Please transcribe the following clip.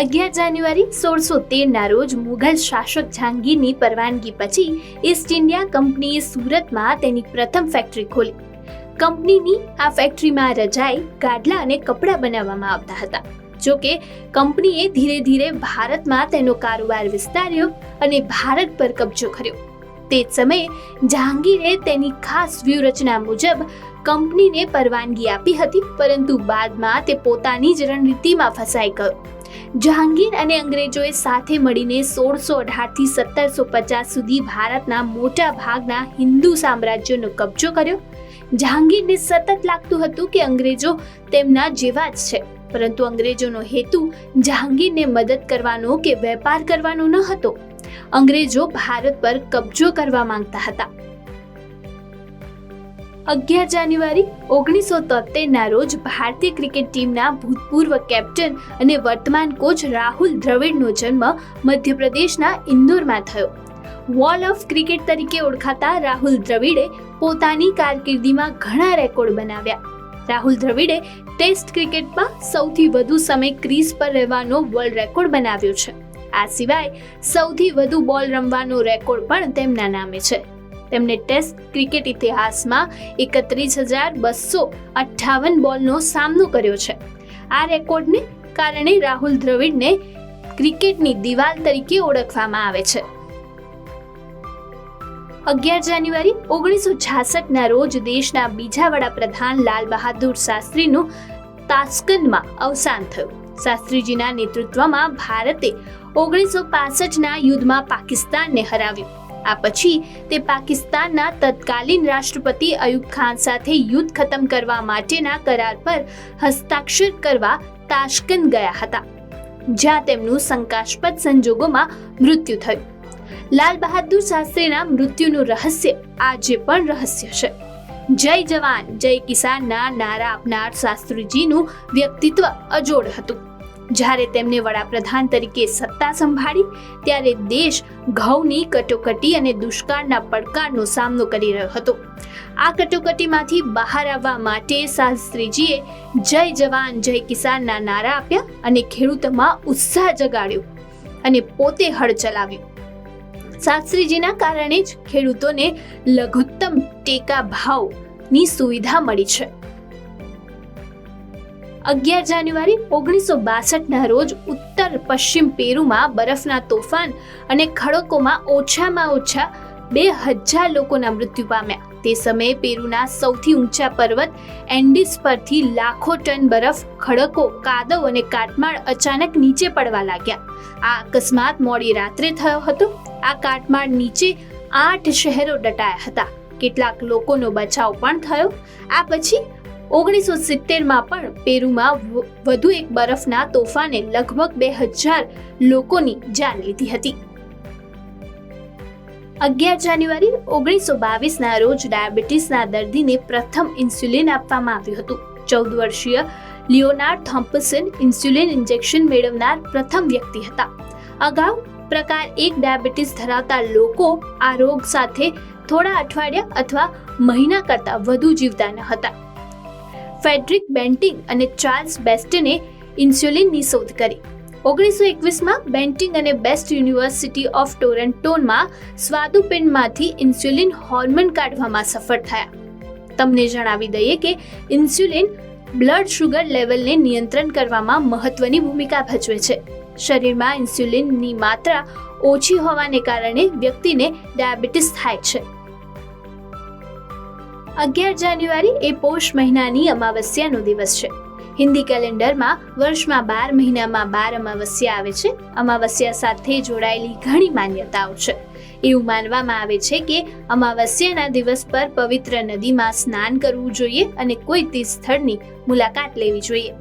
અગિયાર જાન્યુઆરી સોળસો તેરના રોજ મુઘલ શાસક જહાંગીરની પરવાનગી પછી ઈસ્ટ ઇન્ડિયા કંપનીએ સુરતમાં તેની પ્રથમ ફેક્ટરી ખોલી. કંપનીની આ ફેક્ટરીમાં રજાઈ ગાડલા અને કપડાં બનાવવામાં આવતા હતા. જો કે કંપનીએ ધીરે ધીરે ભારતમાં તેનો કારોબાર વિસ્તાર્યો અને ભારત પર કબજો કર્યો. તે જ સમયે, જહાંગીરે તેની ખાસ વ્યૂહરચના મુજબ કંપનીને પરવાનગી આપી હતી, પરંતુ બાદમાં તે પોતાની જ રણનીતિમાં ફસાઈ ગયો. જહાંગીર અને અંગ્રેજોએ સાથે મળીને સોળસો અઢારથી સત્તરસો પચાસ સુધી ભારતના મોટા ભાગના હિન્દુ સામ્રાજ્યનો કબજો કર્યો. જહાંગીરને સતત લાગતું હતું કે અંગ્રેજો તેમના જેવા જ છે. પરંતુ અંગ્રેજોનો હેતુ જહાંગીરને મદદ કરવાનો કે વેપાર કરવાનો ન હતો. અંગ્રેજો ભારત પર કબજો કરવા માંગતા હતા. અગિયાર જાન્યુઆરી ઓગણીસો તોતેરના રોજ ભારતીય ક્રિકેટ ટીમના ભૂતપૂર્વ કેપ્ટન અને વર્તમાન કોચ રાહુલ દ્રવિડનો જન્મ મધ્યપ્રદેશના ઇન્દોરમાં થયો. વોલ ઓફ ક્રિકેટ તરીકે ઓળખાતા રાહુલ દ્રવિડે પોતાની કારકિર્દીમાં ઘણા રેકોર્ડ બનાવ્યા. રાહુલ દ્રવિડે ટેસ્ટ ક્રિકેટમાં સૌથી વધુ સમય ક્રીઝ પર રહેવાનો વર્લ્ડ રેકોર્ડ બનાવ્યો છે. આ સિવાય સૌથી વધુ બોલ રમવાનો રેકોર્ડ પણ તેમના નામે છે. તેમણે ટેસ્ટ ક્રિકેટ ઇતિહાસમાં એકત્રીસ હજાર બસો અઠ્ઠાવન બોલનો સામનો કર્યો છે. આ રેકોર્ડને કારણે રાહુલ દ્રવિડને ક્રિકેટની દિવાલ તરીકે ઓળખવામાં આવે છે. અગિયાર જાન્યુઆરી ઓગણીસો છાસઠના રોજ દેશના બીજા વડાપ્રધાન લાલ બહાદુર શાસ્ત્રીનું તાસ્કંદમાં અવસાન થયું. શાસ્ત્રીજીના નેતૃત્વમાં ભારતે ઓગણીસો પાસઠના યુદ્ધમાં પાકિસ્તાનને હરાવ્યું. આ પછી તે પાકિસ્તાનના તત્કાલીન રાષ્ટ્રપતિ અયુબ ખાન સાથે યુદ્ધ ખતમ કરવા માટેના કરાર પર હસ્તાક્ષર કરવા તાશ્કંદ ગયા હતા, જ્યાં તેમનું શંકાસ્પદ સંજોગોમાં મૃત્યુ થયું. લાલ બહાદુર શાસ્ત્રીના મૃત્યુનું રહસ્ય આજે પણ રહસ્ય છે. જય જવાન, જય કિસાનના નારા આપનાર શાસ્ત્રીજીનું વ્યક્તિત્વ અજોડ હતું. જ્યારે તેમને વડાપ્રધાન તરીકે સત્તા સંભાળી, ત્યારે દેશ ઘઉંની કટોકટી અને દુષ્કાળના પડકારનો સામનો કરી રહ્યો હતો. આ કટોકટીમાંથી બહાર આવવા માટે શાસ્ત્રીજીએ જય જવાન, જય કિસાનના નારા આપ્યા અને ખેડૂતોમાં ઉત્સાહ જગાડ્યો અને પોતે હળ ચલાવ્યું શાસ્ત્રીજીના કારણે જ ખેડૂતોને લઘુત્તમ ટેકા ભાવની સુવિધા મળી છે. અગિયાર જાન્યુઆરી ઓગણીસો બાસઠના રોજ ઉત્તર પશ્ચિમ પેરુમાં બરફના તોફાન અને ખડકોમાં ઓછામાં ઓછા બે હજાર લોકોના મૃત્યુ પામ્યા. તે સમયે પેરુના સૌથી ઊંચા પર્વત એન્ડિસ પરથી લાખો ટન બરફ, ખડકો, કાદવ અને કાટમાળ અચાનક નીચે પડવા લાગ્યા. આ અકસ્માત મોડી રાત્રે થયો હતો. આ કાટમાળ નીચે આઠ શહેરો દટાયા હતા. કેટલાક લોકોનો બચાવ પણ થયો. આ પછી ઓગણીસો સિત્તેરમાં પણ પેરુમાં વધુ એક બરફના તોફાને લગભગ બે હજાર લોકોની જાન લીધી હતી. અગિયાર જાન્યુઆરી ઓગણીસો બાવીસના રોજ ડાયાબિટીસના દર્દીને પ્રથમ ઇન્સ્યુલિન આપવામાં આવ્યું હતું. ચૌદ વર્ષીય લિયોનાર્ડ થોમ્પસન ઇન્સ્યુલિન ઇન્જેક્શન મેળવનાર પ્રથમ વ્યક્તિ હતા. અગાઉ પ્રકાર એક ડાયાબિટીસ ધરાવતા લોકો આ રોગ સાથે થોડા અઠવાડિયા અથવા મહિના કરતાં વધુ જીવતા ન હતા. ફેડરિક બેન્ટિંગ અને ચાર્લ્સ બેસ્ટને ઇન્સ્યુલિનની શોધ કરી. ઓગણીસો એકવીસમાં બેન્ટિંગ અને બેસ્ટ યુનિવર્સિટી ઓફ ટોરન્ટોનમાં સ્વાદુપિંડમાંથી ઇન્સ્યુલિન હોર્મોન કાઢવામાં સફળ થયા. તમને જણાવી દઈએ કે ઇન્સ્યુલિન બ્લડ શુગર લેવલને નિયંત્રણ કરવામાં મહત્વની ભૂમિકા ભજવે છે. શરીરમાં ઇન્સ્યુલિનની માત્રા ઓછી હોવાને કારણે વ્યક્તિને ડાયાબિટીસ થાય છે. અગિયાર જાન્યુઆરી એ પોષ મહિનાની અમાવસ્યાનો દિવસ છે. હિન્દી કેલેન્ડરમાં વર્ષમાં બાર મહિનામાં બાર અમાવસ્યા આવે છે. અમાવસ્યા સાથે જોડાયેલી ઘણી માન્યતાઓ છે. એવું માનવામાં આવે છે કે અમાવસ્યાના દિવસ પર પવિત્ર નદીમાં સ્નાન કરવું જોઈએ અને કોઈ તીર્થ સ્થળની મુલાકાત લેવી જોઈએ.